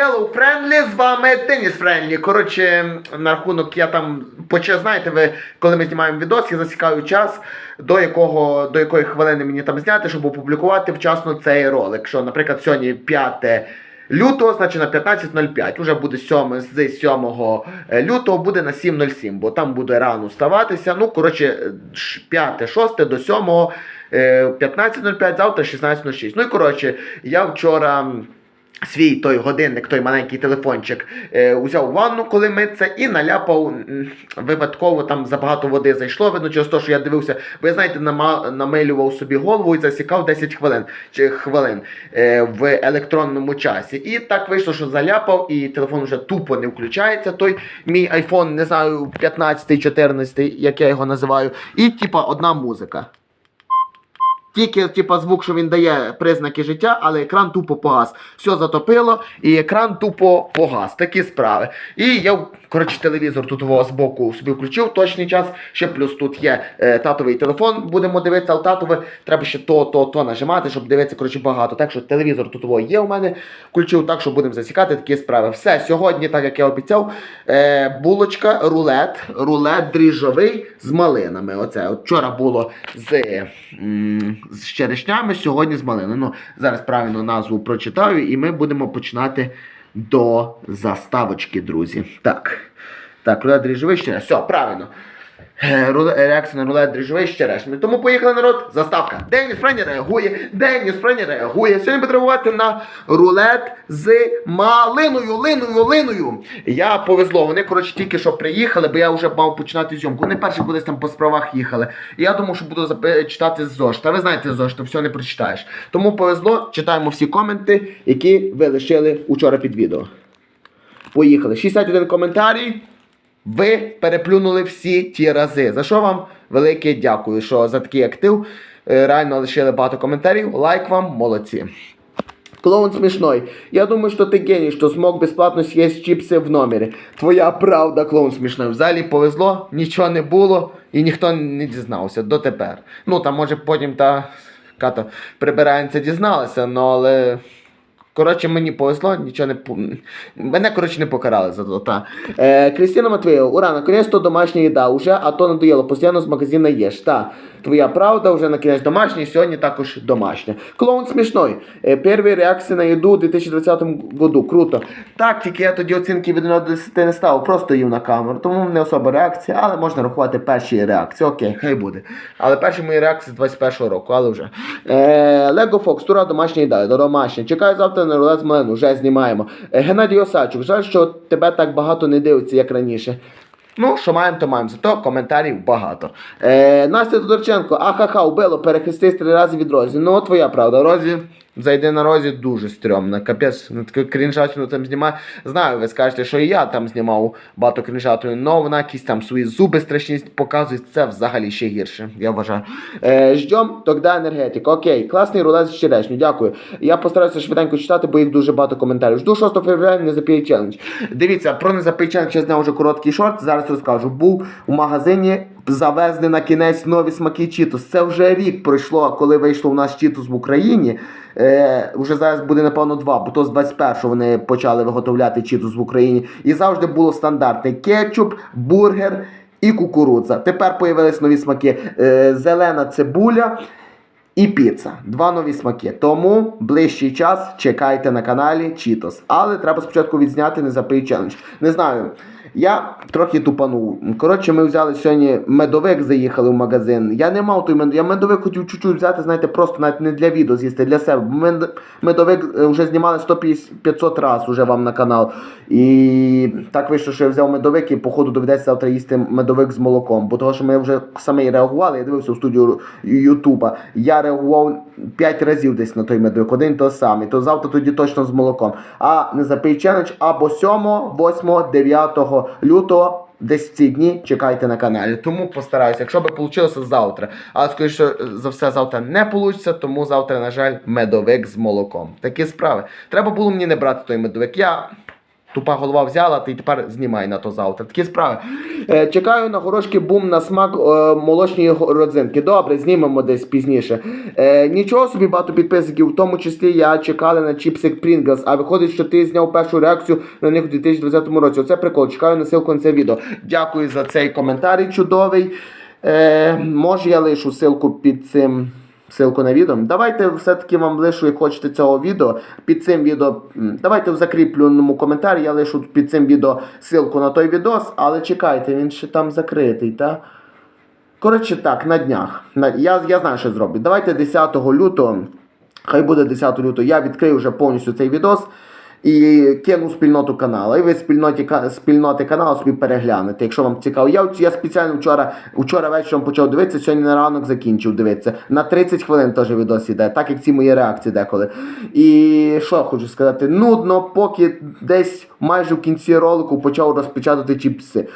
Hello Friendly, з вами Деніс Френлі. Коротше, на рахунок я там почав, знаєте, ви, коли ми знімаємо відос, я засікаю час, до якого до якої хвилини мені там зняти, щоб опублікувати вчасно цей ролик. Що, наприклад, сьогодні 5 лютого, значить на 15.05. Уже буде 7, з 7 лютого буде на 7.07, бо там буде рано вставатися. Ну, коротше, 5-6 до 7. е, 15.05, завтра 16.06. Ну і коротше, я вчора свій той годинник, той маленький телефончик, е, узяв ванну, коли миться, і наляпав випадково там забагато води зайшло. Видно, через те, що я дивився, я знаєте, нама, намилював собі голову і засікав 10 хвилин чи хвилин е, в електронному часі. І так вийшло, що заляпав, і телефон вже тупо не включається. Той мій iPhone, не знаю, 15, 14, як я його називаю, і типа одна музика. Тільки типа, звук, що він дає признаки життя, але екран тупо погас. Все затопило, і екран тупо погас. Такі справи. І я, коротше, телевізор тут з збоку собі включив точний час. Ще плюс тут є е, татовий телефон, будемо дивитися, але татове треба ще то, то, то нажимати, щоб дивитися коротше, багато. Так що телевізор тут є у мене. Включив так, що будемо засікати такі справи. Все, сьогодні, так як я обіцяв, е, булочка, рулет, рулет дріжджовий з малинами. Оце от вчора було з. м, з черешнями, сьогодні з малиною. Ну, зараз правильно назву прочитаю, і ми будемо починати до заставочки, друзі. Так. Так, куди дріжджовий ще. Все, правильно. Е, Реакція на рулет дріжджовий з черешнями. Тому поїхали народ, заставка. Деніс Френі реагує, Деніс Френі реагує. Сьогодні буде на рулет з малиною, линою, линою. Я повезло, вони, коротше, тільки що приїхали, бо я вже мав починати зйомку. Вони перші кудись там по справах їхали. І я думав, що буду запи- читати з ЗОЖ. Та ви знаєте ЗОЖ, то все не прочитаєш. Тому повезло, читаємо всі коменти, які ви лишили учора під відео. Поїхали. 61 коментарій. Ви переплюнули всі ті рази. За що вам велике дякую, що за такий актив. Е, Реально лишили багато коментарів. Лайк вам, молодці. Клоун смешной. Я думаю, что ты гений, что смог бесплатно съесть чипсы в номері. Твоя правда, клоун смішной. В залі повезло, нічого не було і ніхто не дізнався дотепер. Ну там може потім та ката прибирається дізналася, ну але. Коротше, мені повезло, нічого не Мене, коротше, не покарали за то. Е, Кристина Матвеєва, ура, наконец-то домашня їда. Уже, а то надоело, постійно з магазина їш. Та. Твоя правда, вже наконець домашня, і сьогодні також домашня. Клоун смішной. Е, перші реакції на їду у 2020 году. Круто. Так, тільки я тоді оцінки від 1 до 10 не ставив, просто їв на камеру. Тому не особа реакція, але можна рахувати перші реакції. Окей, хай буде. Але перші мої реакції з 21-го року, але вже. Е, Лего Фокс, тура домашня їда, домашня. Чекаю завтра на рулет з вже знімаємо. Е, Геннадій Осадчук, жаль, що тебе так багато не дивиться, як раніше. Ну, що маємо, то маємо. Зато коментарів багато. Е, Настя Тодорченко, ахаха, убило, перехрестись три рази від Розі. Ну, твоя правда, Розі. Зайди на розі дуже стрьомно. Капець, ну, таку крінжатину там знімає. Знаю, ви скажете, що і я там знімав багато крінжатину, але вона якісь там свої зуби страшні показує. Це взагалі ще гірше, я вважаю. Е, ждем, тогда енергетик. Окей, класний рулет з черешню, дякую. Я постараюся швиденько читати, бо їх дуже багато коментарів. Жду 6 февраля не запій челендж. Дивіться, про не запій челендж я зняв вже короткий шорт. Зараз розкажу. Був у магазині. Завезли на кінець нові смаки Чітос. Це вже рік пройшло, коли вийшло у нас Чітос в Україні. Е, вже зараз буде, напевно, два, бо то з 21-го вони почали виготовляти Чітос в Україні. І завжди було стандартний кетчуп, бургер і кукурудза. Тепер появились нові смаки. Е, зелена цибуля. І піца. Два нові смаки. Тому ближчий час чекайте на каналі Cheetos. Але треба спочатку відзняти не запий челендж. Не знаю. Я трохи тупанув. Коротше, ми взяли сьогодні медовик, заїхали в магазин. Я не мав той медовик. Я медовик хотів чуть-чуть взяти, знаєте, просто навіть не для відео з'їсти, для себе. Медовик е, вже знімали 150 разів уже вам на канал. І так вийшло, що я взяв медовик і походу доведеться завтра їсти медовик з молоком. Бо того, що ми вже самі реагували, я дивився в студію Ютуба. Я реагував 5 разів десь на той медовик, один той самий. То завтра тоді точно з молоком. А не запий челендж або 7, 8, 9 лютого. Десь ці дні чекайте на каналі. Тому постараюся, якщо би вийшло завтра. Але скоріше за все завтра не вийде, тому завтра, на жаль, медовик з молоком. Такі справи. Треба було мені не брати той медовик. Я Тупа голова взяла, ти тепер знімай на то завтра. Такі справи. Е, чекаю на горошки бум на смак е, молочної родзинки. Добре, знімемо десь пізніше. Е, нічого собі багато підписників, в тому числі я чекали на чіпси Pringles, а виходить, що ти зняв першу реакцію на них у 2020 році. Оце прикол. Чекаю на ссылку на це відео. Дякую за цей коментарі чудовий. Е, може я лишу ссылку під цим. Ссылку на відео. Давайте все-таки вам лишу, як хочете цього відео. Під цим відео. Давайте в закріпленому коментарі я лишу під цим відео ссылку на той відос, але чекайте, він ще там закритий, так? Коротше так, на днях. На, я, я знаю, що зроблю. Давайте 10 лютого, хай буде 10 лютого, я відкрию вже повністю цей відос і кину спільноту каналу. І ви спільноті, спільноти каналу собі переглянете, якщо вам цікаво. Я, я спеціально вчора, вчора вечором почав дивитися, сьогодні на ранок закінчив дивитися. На 30 хвилин теж відос іде, так як ці мої реакції деколи. І що хочу сказати, нудно, поки десь майже в кінці ролику почав розпечатати чіпси.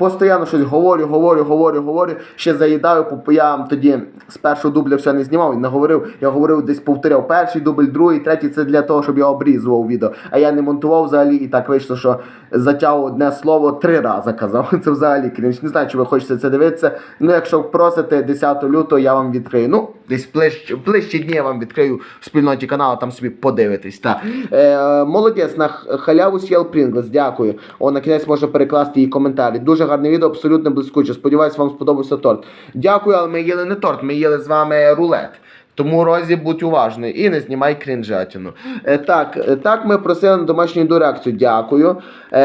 Постоянно щось говорю, говорю, говорю, говорю. Ще заїдаю, я тоді з першого дубля все не знімав і не говорив. Я говорив, десь повторяв перший дубль, другий, третій це для того, щоб я обрізував відео. А я не монтував взагалі, і так вийшло, що затягав одне слово три рази казав. Це взагалі крінж. Не знаю, чи ви хочете це дивитися. Ну, якщо просите 10 лютого, я вам відкрию. Ну, десь ближче, ближче дні я вам відкрию в спільноті каналу, там собі подивитесь. Так. Е, молодець, на халяву Сєл Прінглс, дякую. О, на кінець можна перекласти її коментарі. Дуже гарне відео, абсолютно блискуче. Сподіваюсь, вам сподобався торт. Дякую, але ми їли не торт, ми їли з вами рулет. Тому Розі будь уважний і не знімай крінжатину. Е, так, е, так ми просили на домашню їду реакцію. Дякую. Е,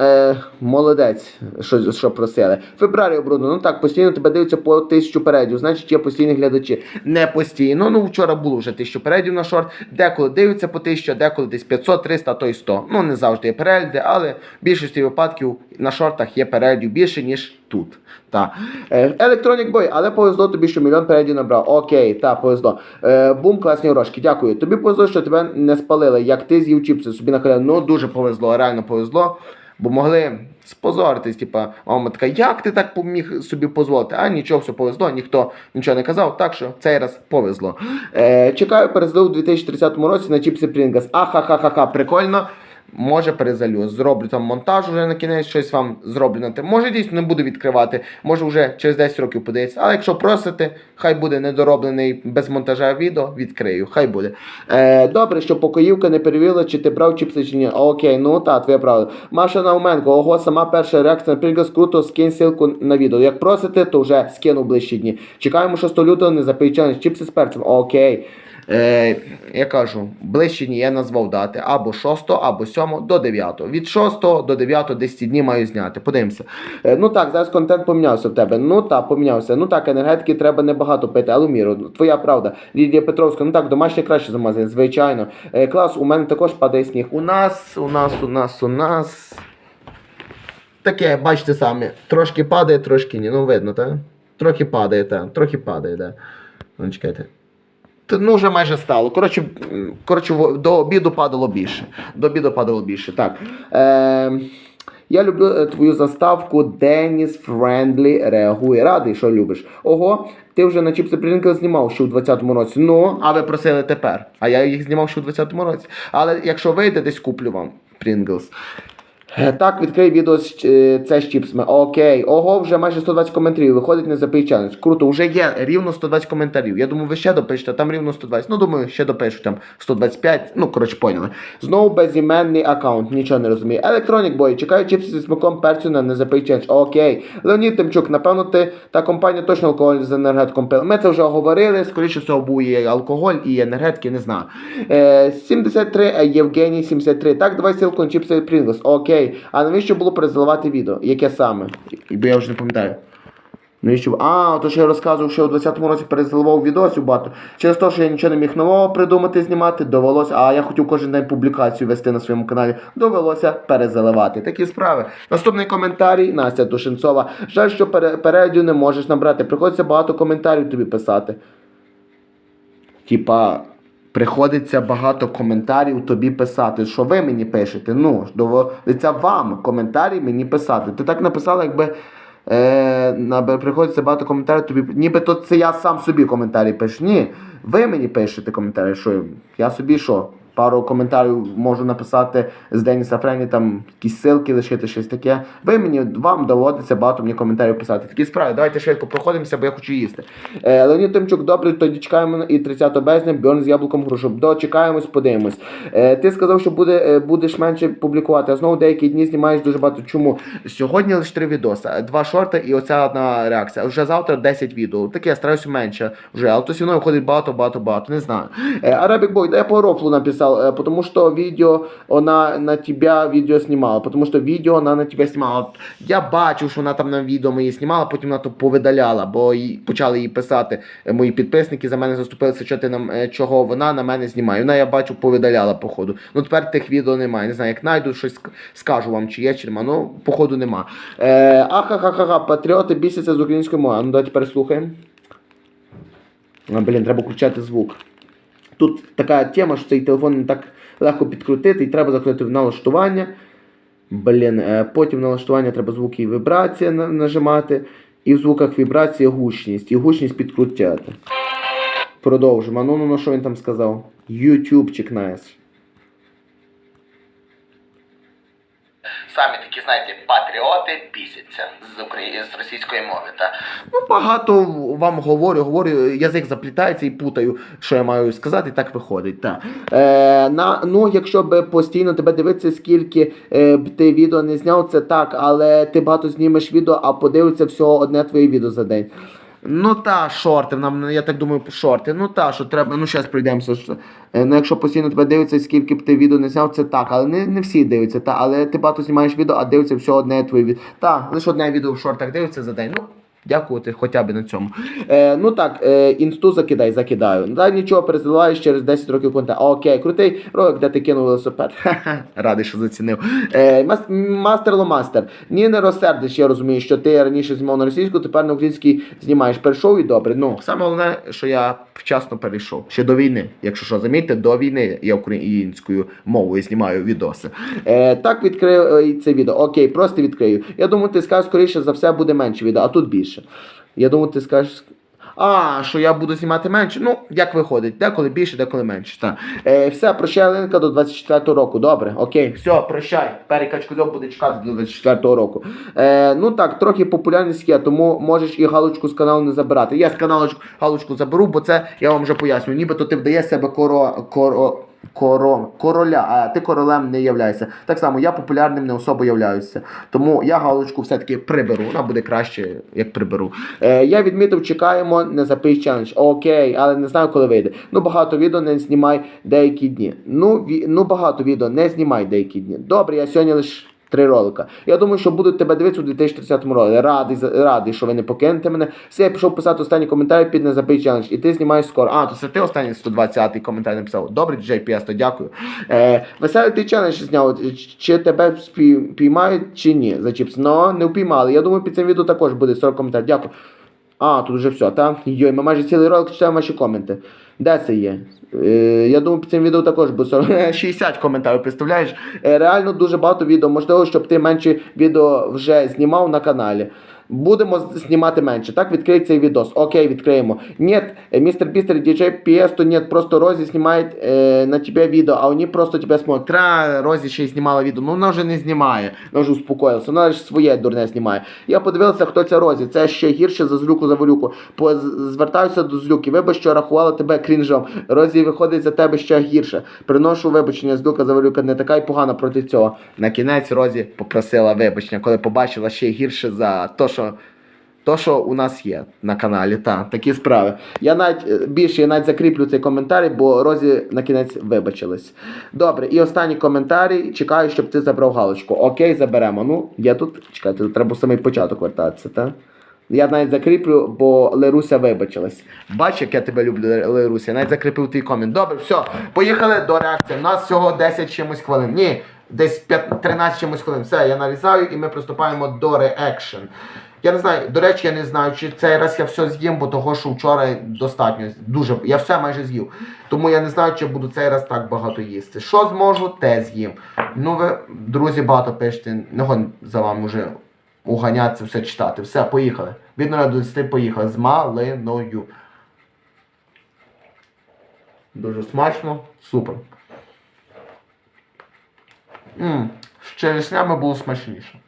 е, молодець, що, що просили. Фебрарі обрудно. Ну так, постійно тебе дивиться по тисячу передів. Значить, є постійні глядачі. Не постійно. Ну вчора було вже тисячу передів на шорт. Деколи дивиться по тисячу, деколи десь 500, 300, а то й 100. Ну не завжди є перегляди, але в більшості випадків на шортах є переглядів більше, ніж тут. Та. Е, Electronic Boy, але повезло тобі, що мільйон передів набрав. Окей, та, повезло. Е, бум, класні грошки, дякую. Тобі повезло, що тебе не спалили, як ти з'їв чіпси собі на халяву. Ну, дуже повезло, реально повезло. Бо могли спозоритись, типа, мама така, як ти так поміг собі дозволити? А нічого, все повезло, ніхто нічого не казав, так що цей раз повезло. Е, чекаю перезлив у 2030 році на чіпси Pringles. Ахахахаха, прикольно. Може перезалю, зроблю там монтаж уже на кінець, щось вам зроблю на те. Може дійсно не буду відкривати, може вже через 10 років подається. Але якщо просите, хай буде недороблений без монтажа відео, відкрию. Хай буде. Е, добре, що покоївка не перевірила, чи ти брав чіпси чи ні. Окей, ну та, твоя правда. Маша Науменко, ого, сама перша реакція на Pringles, круто, скинь ссылку на відео. Як просите, то вже скину в ближчі дні. Чекаємо 6 лютого, не запий чіпси з перцем. Окей. Е, я кажу, ближче ні, я назвав дати або 6, або 7 до 9. Від 6 до 9 10 днів маю зняти. Подивимося. Е, ну так, зараз контент помінявся в тебе. Ну так, помінявся. Ну так, енергетики треба небагато пити, але міру. Твоя правда. Лідія Петровська, ну так, домашнє краще замазати, звичайно. Е, клас, у мене також падає сніг. У нас, у нас, у нас, у нас. Таке, бачите самі, трошки падає, трошки ні. Ну видно, так? Трохи падає, так. Трохи падає, так. Ну, чекайте. Ну, вже майже стало. Коротше, коротше, до обіду падало більше. До обіду падало більше. Так. Е, я люблю е, твою заставку Деніс Френдлі реагує. Радий, що любиш. Ого, ти вже на чіпси Pringles знімав ще у 20-му році. Ну, а ви просили тепер. А я їх знімав ще у 20-му році. Але якщо вийде, десь куплю вам Pringles. Е, Так, відкрий відео е, це з чіпсами. Окей. Ого, вже майже 120 коментарів. Виходить не запий челендж. Круто, вже є рівно 120 коментарів. Я думаю, ви ще допишете, там рівно 120. Ну, думаю, ще допишу там 125. Ну, коротше, поняли. Знову безіменний аккаунт, нічого не розумію. Electronic Boy, чекаю чіпси зі смаком перцю на не запий челендж. Окей. Леонід Тимчук, напевно, ти та компанія точно алкоголь з енергетиком пила. Ми це вже говорили. Скоріше всього, був і алкоголь, і енергетики, не знаю. Е, 73, е, Євгеній 73. Так, давай ссылку на чіпси Pringles. Окей. А навіщо було перезаливати відео? Яке саме? Бо я вже не пам'ятаю. Навіщо? А, то що я розказував, що у 20-му році перезаливав відосів багато. Через те, що я нічого не міг нового придумати, знімати, довелося. А я хотів кожен день публікацію вести на своєму каналі. Довелося перезаливати. Такі справи. Наступний коментарій Настя Тушенцова. Жаль, що пере- не можеш набрати. Приходиться багато коментарів тобі писати. Типа, приходиться багато коментарів тобі писати. Що ви мені пишете? Ну, доводиться вам коментарі мені писати. Ти так написала, якби. Е, приходиться багато коментарів тобі. Нібито це я сам собі коментарі пишу. Ні, ви мені пишете коментарі, що я собі що? Пару коментарів можу написати з Деніса Френі, там якісь ссылки лишити, щось таке. Ви мені вам доводиться багато мені коментарів писати. Такі справи. Давайте швидко проходимося, бо я хочу їсти. Е, Леонід Тимчук, добре, тоді чекаємо і 30 березня, Бьорн з яблуком грушу. Дочекаємось, подивимось. Е, ти сказав, що буде, е, будеш менше публікувати, а знову деякі дні знімаєш дуже багато. Чому? Сьогодні лише три відоси, два шорти і оця одна реакція. Вже завтра 10 відео. Таке я стараюся менше вже, але то одно виходить багато, багато, багато. Не знаю. Е, Арабик Бой, я по рофлу написал, э, потому что видео она на тебя видео снимала, потому что видео она на тебя снимала. Я бачив, що вона там на відео мої знімала, потім вона то повидаляла, бо їй- почали їй писати е, мої підписники, за мене заступилися, що ти нам, е, чого вона на мене знімає. Вона, я бачу, повидаляла, походу. Ну тепер тих відео немає. Не знаю, як знайду, щось скажу вам, чи є, чи нема. Ну, походу нема. Е, ахахахаха, патріоти бісяться з української мови. Ну, давайте переслухаємо. А, блін, треба включати звук. Тут така тема, що цей телефон не так легко підкрутити, і треба закрутити в налаштування. Блін, е, потім в налаштування треба звуки і вібрація нажимати. І в звуках вібрація гучність. І гучність підкрутяти. Продовжимо. Ну, ну, ну, що він там сказав? Ютубчик найс. Самі такі, знаєте, патріоти бісяться з України з російської мови. Та ну багато вам говорю, говорю, язик заплітається і путаю, що я маю сказати, і так виходить. Та. Е, на, ну, якщо б постійно тебе дивитися, скільки е, б ти відео не зняв, це так, але ти багато знімеш відео, а подивиться всього одне твоє відео за день. Ну та, шорти, нам, я так думаю, шорти. Ну та, що треба, ну зараз пройдемося. Е, ну якщо постійно тебе дивиться, скільки б ти відео не зняв, це так, але не, не всі дивляться, та, але ти багато знімаєш відео, а дивиться все одне твоє відео. Та, лише одне відео в шортах дивиться за день. Ну, дякувати хоча б на цьому. Е, ну так, е, інсту закидай, закидаю. Да, нічого, пересилаєш через 10 років контент. Окей, крутий ролик, де ти кинув велосипед. Ха-ха, радий, що зацінив. Е, мас- мастер ломастер. Ні, не розсердиш, я розумію, що ти раніше знімав на російську, тепер на українській знімаєш. Перейшов і добре. Ну, саме головне, що я вчасно перейшов. Ще до війни. Якщо що, замітьте, до війни я українською мовою знімаю відоси. Е, так відкрию е, це відео. Окей, просто відкрию. Я думаю, ти скажеш, скоріше за все буде менше відео, а тут більше. Я думаю, ти скажеш. А, що я буду знімати менше. Ну, як виходить, деколи більше, деколи менше. Так. Е, все, прощай, Ленка, до 24-го року. Добре, окей, все, прощай. Перекач козьов буде чекати до 24-го року. Е, ну так, трохи популярність є, тому можеш і галочку з каналу не забирати. Я з каналочку галочку заберу, бо це я вам вже поясню. Нібито ти вдаєш себе коро. коро Коро, короля, а ти королем не являєшся. Так само я популярним не особо являюся. Тому я галочку все-таки приберу. Вона буде краще, як приберу. Е, я відмітив, чекаємо, не запис челендж. Окей, але не знаю, коли вийде. Ну багато відео не знімай деякі дні. Ну, ві, ну багато відео не знімай деякі дні. Добре, я сьогодні лише. Три ролика. Я думаю, що будуть тебе дивитися у 2030 році. Радий, радий, що ви не покинете мене. Все, я пішов писати останні коментарі під не забий челендж. І ти знімаєш скоро. А, то це ти останній 120-й коментар написав. Добре, DJ PS, дякую. Е, веселий ти челендж зняв. Чи тебе спій- піймають, чи ні? За чіпс. Ну, не впіймали. Я думаю, під цим відео також буде 40 коментарів. Дякую. А, тут вже все, так? Йой, ми майже цілий ролик читаємо ваші коменти. Де це є? Е, я думаю, під цим відео також буде 60 коментарів, представляєш? Е, реально дуже багато відео. Можливо, щоб ти менше відео вже знімав на каналі. Будемо знімати менше. Так, відкрий цей відос. Окей, відкриємо. Нет, э, мистер Бистер, DJ PS, то нет, просто Розі знімає е, на тебе відео, а вони просто тебе смотрять. Тра, Розі ще й знімала відео. Ну вона вже не знімає. Вона вже успокоїлася. Вона ж своє дурне знімає. Я подивився, хто ця Розі. Це ще гірше за злюку за валюку. Звертаюся до злюки. Вибач, що рахувала тебе крінжом. Розі виходить за тебе ще гірше. Приношу вибачення, злюка за валюка не така й погана проти цього. На кінець Розі попросила вибачення, коли побачила ще гірше за те, що. То, що у нас є на каналі, та такі справи. Я навіть е, більше я навіть закріплю цей коментарі, бо Розі на кінець вибачилась. Добре, і останній коментарій. Чекаю, щоб ти забрав галочку. Окей, заберемо. Ну, я тут. Чекайте, треба самий початок вертатися, так? Я навіть закріплю, бо Леруся вибачилась. Бач, як я тебе люблю, Леруся. Я навіть закріпив твій комент. Добре, все, поїхали до реакції. У нас всього 10 чимось хвилин. Ні, десь 5, 13 чимось хвилин. Все, я нарізаю і ми приступаємо до реакшн. Я не знаю, до речі, я не знаю, чи цей раз я все з'їм, бо того, що вчора достатньо. Дуже, я все майже з'їв. Тому я не знаю, чи буду цей раз так багато їсти. Що зможу, те з'їм. Ну ви, друзі, багато пишете, не за вами вже уганятися, все читати. Все, поїхали. Від 0 до 10 поїхали. З малиною. Дуже смачно, супер. Ммм, з черешнями було смачніше.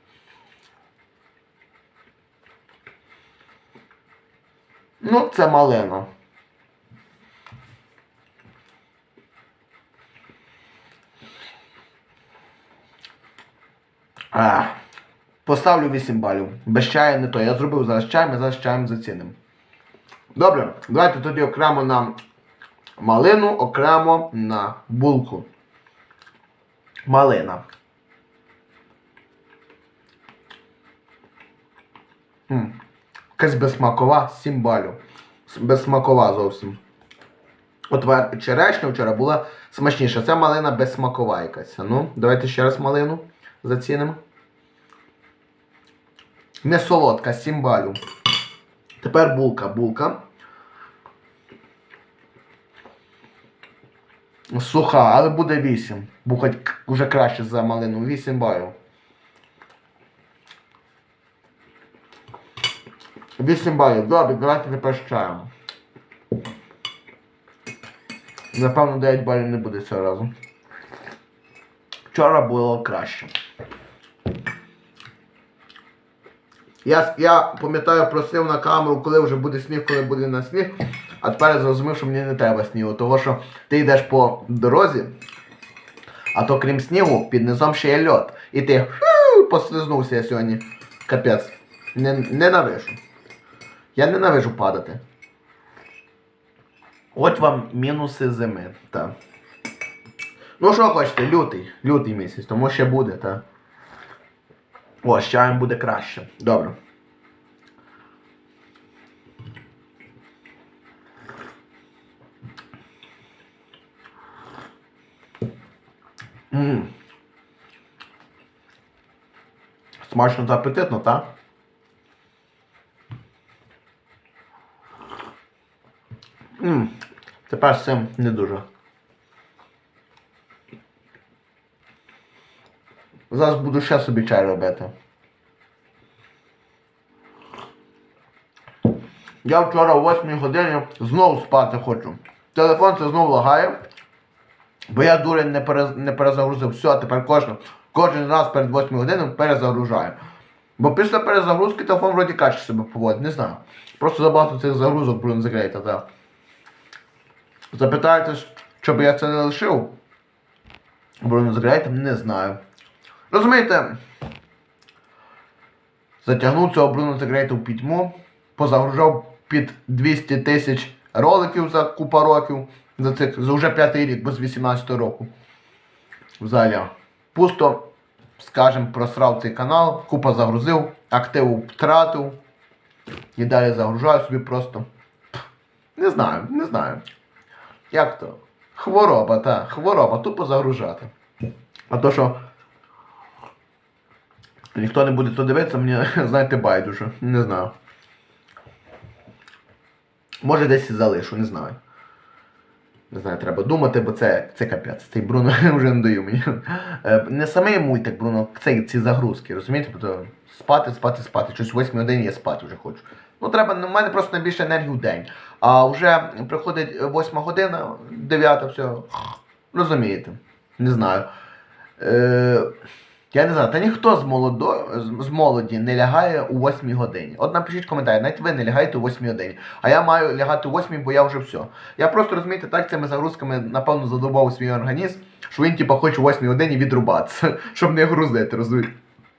Ну, це малина. А, поставлю 8 балів. Без чаю не то. Я зробив зараз чай, ми зараз чаєм зацінимо. Добре, давайте тоді окремо на малину, окремо на булку. Малина. М. Якась безсмакова 7 балів. Безсмакова зовсім. От черешня вчора була смачніша. Це малина безсмакова якась. Ну, давайте ще раз малину зацінимо. Не солодка, 7 балів. Тепер булка. Булка. Суха, але буде 8. Бо хоч вже краще за малину. 8 балів. 8 балів. Добре, давайте тепер з чаєм. Напевно, 9 балів не буде цього разу. Вчора було краще. Я, я пам'ятаю, просив на камеру, коли вже буде сніг, коли буде на сніг. А тепер я зрозумів, що мені не треба снігу, тому що ти йдеш по дорозі, а то крім снігу, під низом ще є льод. І ти послизнувся сьогодні. Капець. Не, ненавижу. Я ненавижу падати. От вам мінуси зими, так. Ну що хочете, лютий, лютий місяць, тому ще буде, так. О, з чаєм буде краще. Добре. Смачно та апетитно, так? Ммм. Тепер з цим не дуже. Зараз буду ще собі чай робити. Я вчора о 8 годині знову спати хочу. Телефон це знову лагає. Бо я дурень не, перез, не перезагрузив. Все, тепер кожен, кожен раз перед 8 годинами перезагружаю. Бо після перезагрузки телефон вроді краще себе поводить, не знаю. Просто забагато цих загрузок блин закрита, так. Запитаєте, щоб я це не лишив? Bruno Закрейте, не знаю. Розумієте, затягнув цього Bruno Закрейта в пітьму, позагружав під 200 тисяч роликів за купа років, за цих, за вже п'ятий рік, бо з 18 року. Взагалі. Пусто, скажем, просрав цей канал, купа загрузив, активу втратив. І далі загружаю собі просто. Не знаю, не знаю. Як то? Хвороба, та, хвороба, тупо загружати. А то, що ніхто не буде то дивитися, мені, знаєте, байдуже. Не знаю. Може десь і залишу, не знаю. Не знаю, треба думати, бо це, це капець. Цей Бруно вже не даю мені. Е, Не самий мультик Бруно, це ці загрузки, розумієте? Тобто спати, спати, спати. Щось в 8 годині я спати вже хочу. Ну треба, ну, в мене просто найбільше енергії в день. А вже приходить 8 година, 9 все. Розумієте? Не знаю. Е, я не знаю, та ніхто з, молодо, з, молоді не лягає у 8 годині. От напишіть коментарі, навіть ви не лягаєте у 8 годині. А я маю лягати у 8, бо я вже все. Я просто розумієте, так цими загрузками, напевно, задовбав свій організм, що він типа хоче у 8 годині відрубатися, щоб не грузити, розумієте?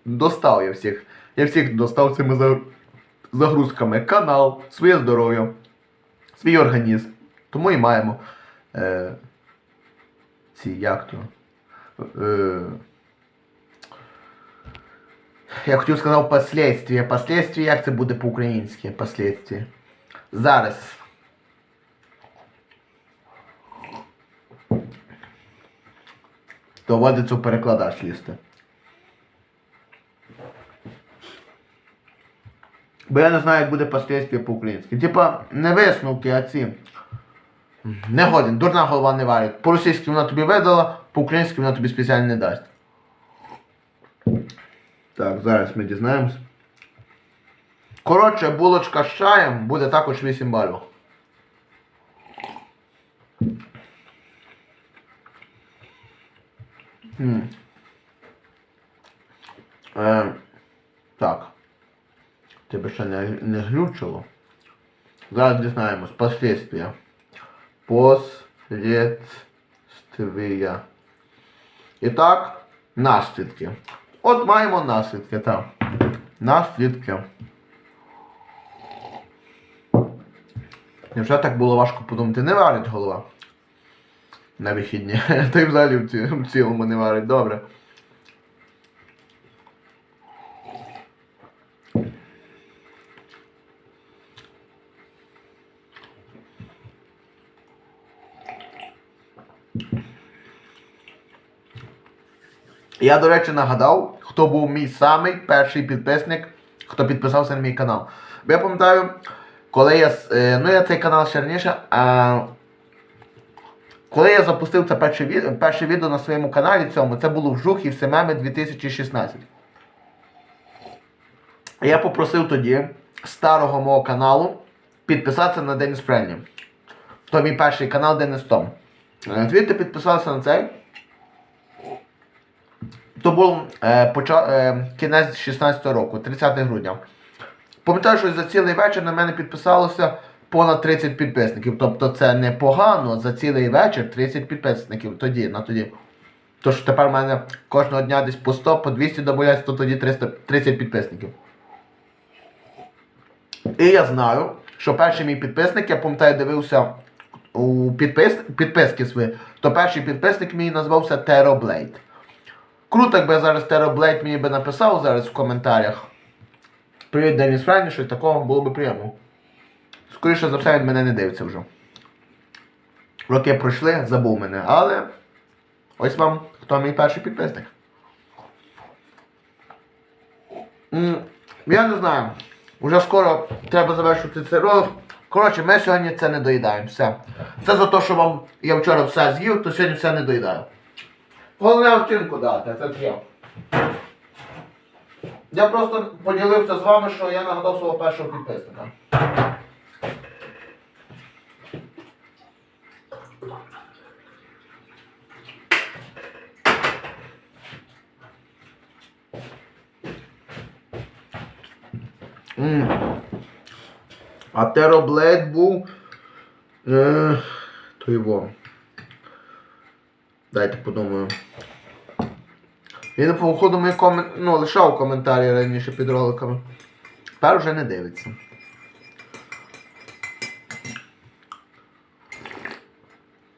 Достав я всіх. Я всіх достав цими загрузками. Канал, своє здоров'я, свій організм. Тому і маємо е, ці як то. Е, я хотів сказати последствия. Последствия, як це буде по-українськи? Последствия. Зараз. Доводиться перекладач лізти. Бо я не знаю, як буде последствия по-українськи. Типа, не висновки, а ці. Не годен, дурна голова не варить. По-російськи вона тобі видала, по-українськи вона тобі спеціально не дасть. Так, зараз ми дізнаємось. Коротше, булочка з чаєм буде також 8 балів. Е, так. Тебе ще не, не глючило. Зараз дізнаємось. Последствия. Последствия. І так, наслідки. От маємо наслідки, так. Наслідки. Невже так було важко подумати? Не варить голова. На вихідні. Та й взагалі в, цілому не варить. Добре. Я, до речі, нагадав, хто був мій самий перший підписник, хто підписався на мій канал. Бо я пам'ятаю, коли я. е, Ну, я цей канал ще раніше. А... Коли я запустив це перше, ві- перше відео на своєму каналі цьому, це було в Жухів Семеми 2016. Я попросив тоді старого мого каналу підписатися на Деніс Френні. То мій перший канал Денис Том. Е, Звідти підписався на цей. То був е, поча... е, кінець 16 року, 30 грудня. Пам'ятаю, що за цілий вечір на мене підписалося понад 30 підписників. Тобто це непогано за цілий вечір 30 підписників тоді, на тоді. Тож тепер в мене кожного дня десь по 100, по 200 додається, то тоді 300, 30 підписників. І я знаю, що перший мій підписник, я пам'ятаю, дивився у підпис... підписки свої, то перший підписник мій назвався Тероблейд. Круто, якби зараз Тероблейд мені би написав зараз в коментарях. Привіт, Деніс Фрайні, щось такого було б приємно. Скоріше за все, він мене не дивиться вже. Роки пройшли, забув мене, але ось вам хто мій перший підписник. Я не знаю. Уже скоро треба завершити цей ролик. Коротше, ми сьогодні це не доїдаємо. Все. Це за те, що вам я вчора все з'їв, то сьогодні все не доїдаю. Головне оцінку дати, це я. Я просто поділився з вами, що я нагадав свого першого підписника. М. А Тероблейд був. Е, то його. Дайте подумаю. Він, походу, мої комен... ну, лишав коментарі раніше під роликами. Тепер вже не дивиться.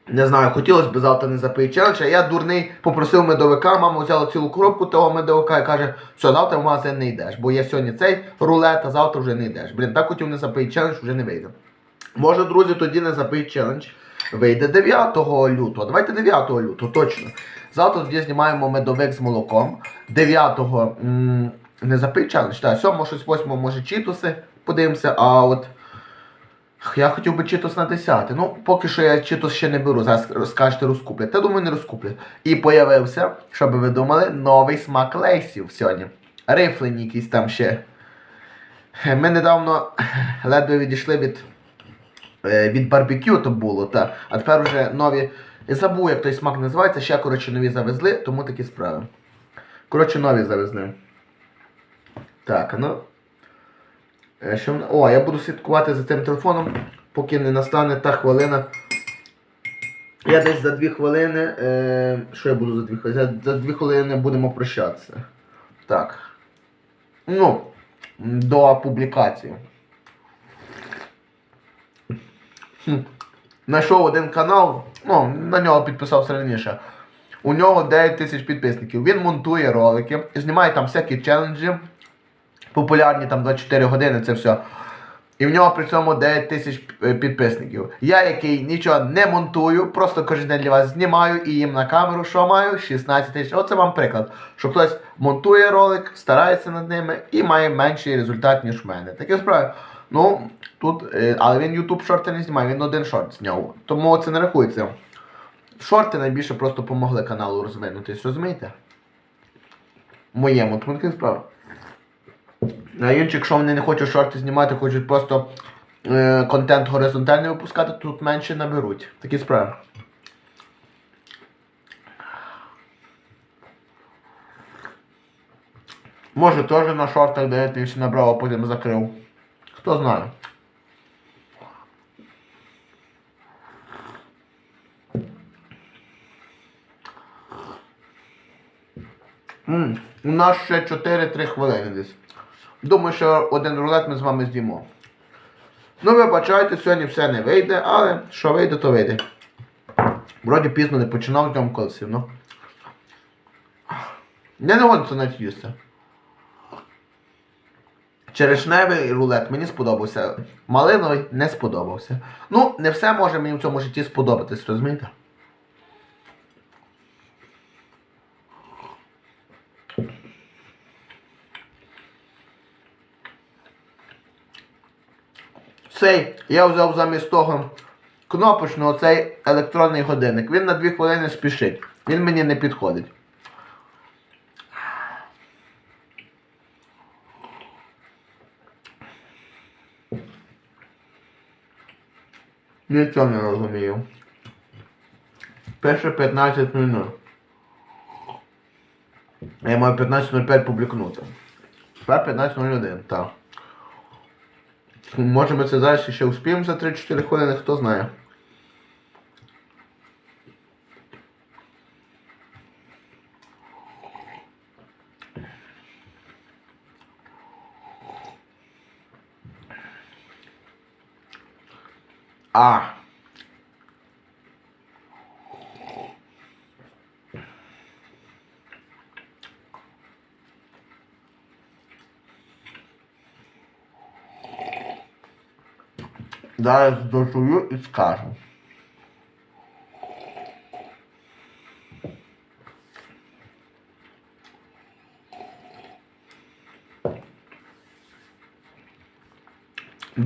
Не знаю, хотілося б завтра не запити челендж, а я дурний попросив медовика, мама взяла цілу коробку того медовика і каже, що завтра в магазин не йдеш, бо є сьогодні цей рулет, а завтра вже не йдеш. Блін, так хотів не запити челендж, вже не вийде. Може, друзі, тоді не запий челендж. Вийде 9 лютого. Давайте 9 лютого, точно. Завтра тоді знімаємо медовик з молоком. 9-го м, не запий челендж, так, 7 щось 8 може чітуси, подивимося, а от. Я хотів би читос на 10. Ну, поки що я читос ще не беру. Зараз скажете розкуплять. Та думаю, не розкуплять. І появився, щоб ви думали, новий смак лейсів сьогодні. Рифлені якісь там ще. Ми недавно ледве відійшли від, від барбекю, то було, та. а тепер вже нові. Забув, як той смак називається, ще, коротше, нові завезли, тому такі справи. Коротше, нові завезли. Так, ну. Е, Що... О, я буду слідкувати за цим телефоном, поки не настане та хвилина. Я десь за дві хвилини. Е... Що я буду за дві хвилини? За дві хвилини будемо прощатися. Так. Ну, до публікації. Хм. Знайшов один канал, ну, на нього підписався раніше. У нього 9 тисяч підписників. Він монтує ролики, знімає там всякі челенджі популярні там 24 години, це все. І в нього при цьому 9 тисяч е, підписників. Я, який нічого не монтую, просто кожен день для вас знімаю і їм на камеру, що маю, 16 тисяч. Оце вам приклад. Що хтось монтує ролик, старається над ними і має менший результат, ніж в мене. Таке справа. Ну, тут, е, але він YouTube шорти не знімає, він один шорт зняв. Тому це не рахується. Шорти найбільше просто допомогли каналу розвинутись, розумієте? Моєму, тому таке справа. А інші, якщо вони не хочуть шорти знімати, хочуть просто е, контент горизонтальний випускати, тут менше наберуть. Такі справи. Може теж на шортах дивитись набрав, а потім закрив. Хто знає. М, У нас ще 4-3 хвилини десь. Думаю, що один рулет ми з вами з'їмо. Ну, вибачайте, сьогодні все не вийде, але що вийде, то вийде. Вроді пізно не починав з ньому колесів, ну. Не це навіть їсти. Черешневий рулет мені сподобався. Малиновий не сподобався. Ну, не все може мені в цьому житті сподобатись, розумієте? Цей я взяв замість того кнопочного цей електронний годинник. Він на 2 хвилини спішить. Він мені не підходить. Нічого не розумію. Перше 15.00. Я маю 15.05 публікнути. Тепер 15.01, так. Може ми це зараз ще успіємо за 3-4 хвилини, хто знає. А. Зараз дожую і скажу.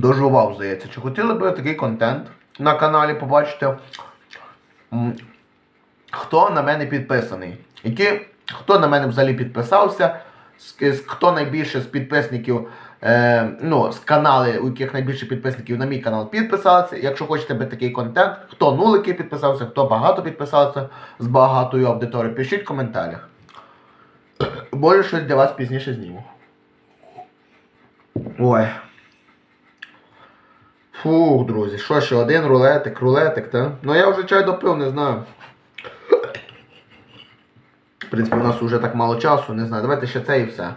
Дожував, здається. Чи хотіли б такий контент на каналі побачити? Хто на мене підписаний? Які, хто на мене взагалі підписався? Хто найбільше з підписників, е, ну, з канали, у яких найбільше підписників на мій канал підписалися. Якщо хочете би такий контент, хто нулики підписався, хто багато підписався з багатою аудиторією, пишіть в коментарях. Може щось для вас пізніше зніму. Ой. Фух, друзі, що ще один рулетик, рулетик, та? Ну я вже чай допив, не знаю. В принципі, у нас вже так мало часу, не знаю. Давайте ще це і все.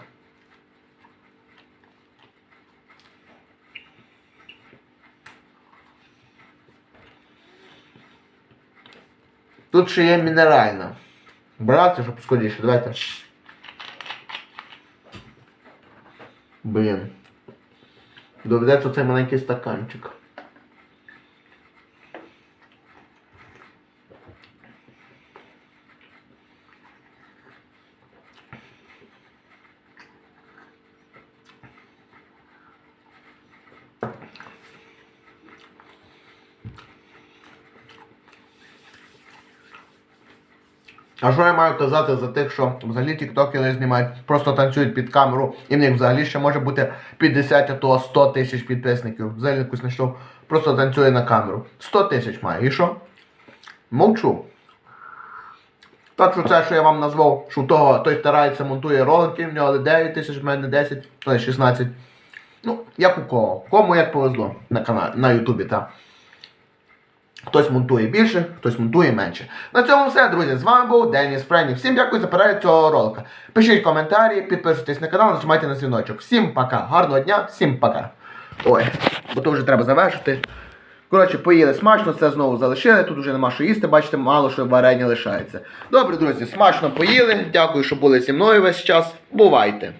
Тут ще є мінеральна. Брати, щоб скоріше, давайте. Блін. Доведеться цей маленький стаканчик. А що я маю казати за тих, що взагалі тіктокери знімають, просто танцюють під камеру, і в них взагалі ще може бути 50, а то 100 тисяч підписників. Взагалі якусь знайшов, просто танцює на камеру. 100 тисяч має. І що? Мовчу. Так що це, що я вам назвав, що того той старається, монтує ролики, в нього 9 тисяч, в мене 10, ну, 16. Ну, як у кого. Кому як повезло на каналі, на Ютубі, так. Хтось монтує більше, хтось монтує менше. На цьому все, друзі. З вами був Деніс Френі. Всім дякую за перегляд цього ролика. Пишіть коментарі, підписуйтесь на канал, нажимайте на дзвіночок. Всім пока. Гарного дня, всім пока. Ой, бо то вже треба завершити. Коротше, поїли смачно, це знову залишили. Тут вже нема що їсти, бачите, мало що варення лишається. Добре, друзі, смачно поїли. Дякую, що були зі мною весь час. Бувайте!